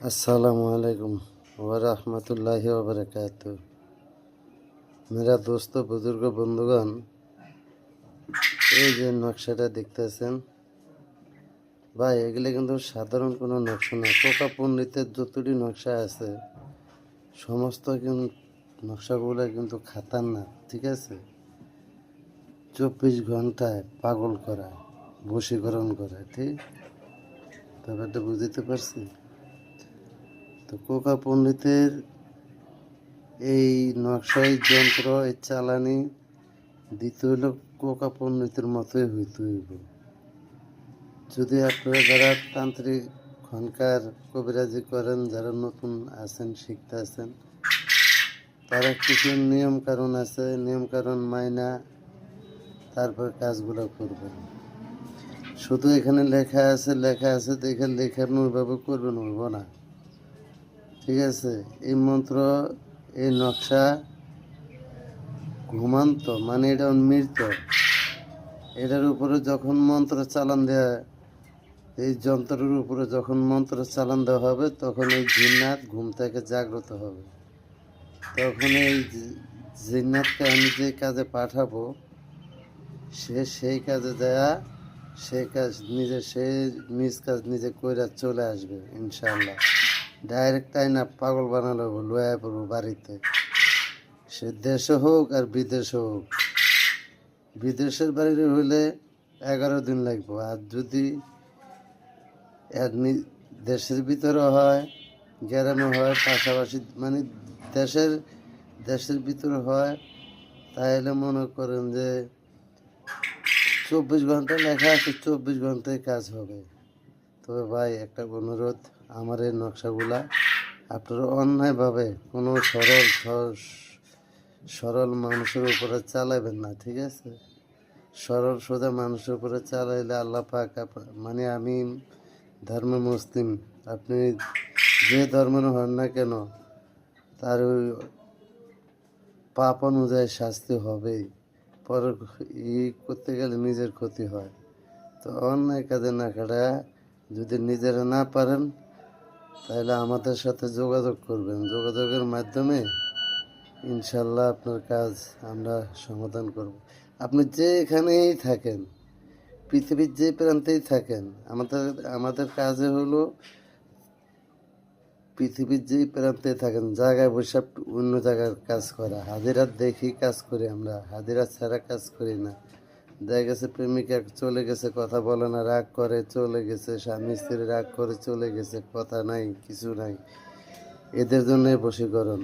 अस्सलाम वालेकुम वरहमतुल्लाहि वबरकातु मेरा दोस्तों बुजुर्ग বন্ধুগণ এই যে নকশাটা দেখতেছেন ভাই এগুলো কিন্তু সাধারণ কোনো নকশা না কোকা পণ্ডিতের যতটি নকশা আছে সমস্ত কিন্তু নকশাগুলো কিন্তু খাতার না ঠিক আছে চব্বিশ ঘন্টায় পাগল করা বশীকরণ করা ঠিক ব্যাপারটা বুঝতে পারছি তো কোকা পণ্ডিতের এই নকশাই যন্ত্র, এই চালানি দিতে হলো কোকা পণ্ডিতের মতোই হইতে হইব। যদি আপনারা যারা তান্ত্রিক খনকার কবিরাজি করেন, যারা নতুন আছেন, শিখতে আছেন, তারা কিছু নিয়ম কারণ আছে নিয়ম কারণ মাইনা তারপর কাজগুলো করবেন। শুধু এখানে লেখা আছে লেখা আছে, দেখে লেখানোর ভাবে করবেন হইব না। ঠিক আছে, এই মন্ত্র, এই নকশা ঘুমান্ত মানে এটা মৃত এটার উপরে যখন মন্ত্র চালান দেওয়া এই যন্ত্রের উপরে যখন মন্ত্র চালান দেওয়া হবে, তখন এই জিন্নাত ঘুম থেকে জাগ্রত হবে। তখন এই জিন্নাতকে আমি যে কাজে পাঠাবো, সে সেই কাজে দেয়া সেই কাজ নিজে, সে নিজ কাজ নিজে কইরা চলে আসবে ইনশাল্লাহ ডাইরেক্ট তাই না পাগল বানালো লয়া পড়ব বাড়িতে। সে দেশে হোক আর বিদেশে হোক, বিদেশের বাইরে হইলে এগারো দিন লাগবে। আর যদি দেশের ভিতরে হয়, গ্রামে হয়, পাশাপাশি মানে দেশের দেশের ভিতরে হয় তাহলে মনে করেন যে চব্বিশ ঘণ্টা লেখা আছে, চব্বিশ ঘন্টায় কাজ হবে। তবে ভাই, একটা অনুরোধ, আমার এই নকশাগুলা আপনারা অন্যায়ভাবে কোনো সরল সরল মানুষের উপরে চালাবেন না, ঠিক আছে? সরল, সোজা মানুষের উপরে চালাইলে আল্লাহ পাক মানে আমি ধর্ম মুসলিম, আপনি যে ধর্মের হন না কেন, তার ওই পাপ অনুযায়ী শাস্তি হবেই। পর ই করতে গেলে নিজের ক্ষতি হয়। তো অন্যায় কাজে না কাটা যদি নিজেরা না পারেন, তাহলে আমাদের সাথে যোগাযোগ করবেন। যোগাযোগের মাধ্যমে ইনশাল্লাহ আপনার কাজ আমরা সমাধান করব। আপনি যেখানেই থাকেন, পৃথিবীর যে প্রান্তেই থাকেন, আমাদের আমাদের কাজে হলো পৃথিবীর যেই প্রান্তে থাকেন, জায়গায় বসে অন্য জায়গার কাজ করা। হাজিরা দেখি কাজ করি আমরা, হাজিরা ছাড়া কাজ করি না। দেখা গেছে প্রেমিকা চলে গেছে, কথা বলে না, রাগ করে, চলে গেছে, স্বামী স্ত্রী রাগ করে চলে গেছে, কথা নাই, কিছু নাই। এদের জন্যই বশীকরণ।